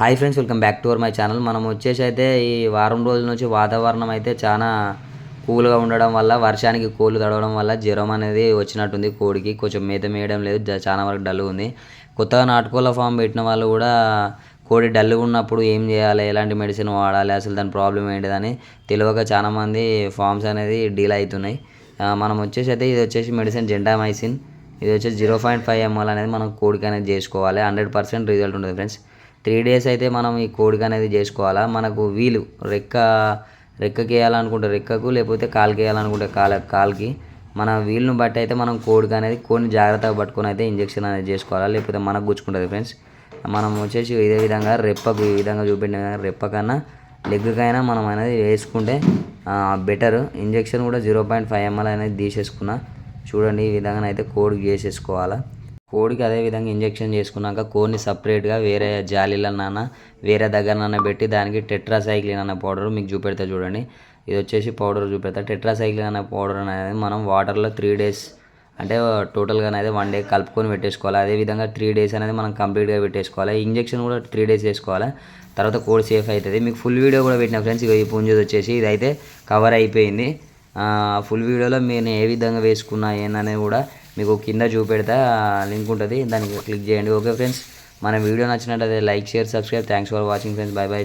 Hi friends welcome back to our my channel. మనం వచ్చేసి అయితే ఈ వారం రోజుల నుంచి వాతావరణం అయితే చాలా కూల్గా ఉండడం వల్ల వర్షానికి కోళ్ళు తడవడం వల్ల జ్వరం అనేది వచ్చినట్టుంది కోడికి. కొంచెం మేత మేయడం లేదు చాలా వరకు డల్ ఉంది. కొత్తగా నాటుకోళ్ళ ఫామ్ పెట్టిన వాళ్ళు కూడా కోడి డల్గా ఉన్నప్పుడు ఏం చేయాలి ఎలాంటి మెడిసిన్ వాడాలి అసలు దాని ప్రాబ్లం ఏంటిదని తెలియక చాలామంది ఫామ్స్ అనేది డీల్ అవుతున్నాయి. మనం వచ్చేసి అయితే ఇది వచ్చేసి మెడిసిన్ జెంటామైసిన్. ఇది వచ్చేసి జీరో పాయింట్ ఫైవ్ ఎంఎల్ అనేది మనం కోడికి అనేది చేసుకోవాలి. హండ్రెడ్ పర్సెంట్ రిజల్ట్ ఉంటుంది ఫ్రెండ్స్. త్రీ డేస్ అయితే మనం ఈ కోడికి అనేది చేసుకోవాలా? మనకు వీలు. రెక్క రెక్కకి వేయాలనుకుంటే రెక్కకు లేకపోతే కాలుకి వేయాలనుకుంటే కాల కాలుకి. మన వీలును బట్టి అయితే మనం కోడికి అనేది కొన్ని జాగ్రత్తగా పట్టుకొని అయితే ఇంజెక్షన్ అనేది చేసుకోవాలా? లేకపోతే మనకు గుచ్చుకుంటుంది ఫ్రెండ్స్. మనం వచ్చేసి ఇదే విధంగా రెప్పకు ఈ విధంగా చూపెట్టిన విధంగా రెప్పకన్నా లెగ్కైనా మనం అనేది వేసుకుంటే బెటర్. ఇంజెక్షన్ కూడా జీరో పాయింట్ ఫైవ్ ఎంఎల్ అనేది తీసేసుకున్నా. చూడండి ఈ విధంగా అయితే కోడికి చేసేసుకోవాలా కోడికి అదే విధంగా ఇంజెక్షన్ చేసుకున్నాక కోడిని సపరేట్గా వేరే జాలీలన్నా వేరే దగ్గరనన్నా పెట్టి దానికి టెట్రాసైక్లిన్ అనే పౌడర్ మీకు చూపెడతా చూడండి. ఇది వచ్చేసి పౌడర్ చూపెడతా. టెట్రాసైక్లిన్ అనే పౌడర్ అనేది మనం వాటర్లో త్రీ డేస్ అంటే టోటల్గా అనేది వన్ డే కలుపుకొని పెట్టేసుకోవాలి. అదేవిధంగా త్రీ డేస్ అనేది మనం కంప్లీట్గా పెట్టేసుకోవాలి. ఇంజెక్షన్ కూడా త్రీ డేస్ వేసుకోవాలి తర్వాత కోడ్ సేఫ్ అవుతుంది. మీకు ఫుల్ వీడియో కూడా పెట్టిన ఫ్రెండ్స్ ఇక ఈ పుంజది వచ్చేసి ఇదైతే కవర్ అయిపోయింది. ఫుల్ వీడియోలో నేను ఏ విధంగా వేసుకున్నా ఏందనేది కూడా మీకు కింద చూపెడతా లింక్ ఉంటుంది దానికి క్లిక్ చేయండి. ఓకే ఫ్రెండ్స్ మన వీడియో నచ్చినట్లయితే like share subscribe thanks for watching friends bye bye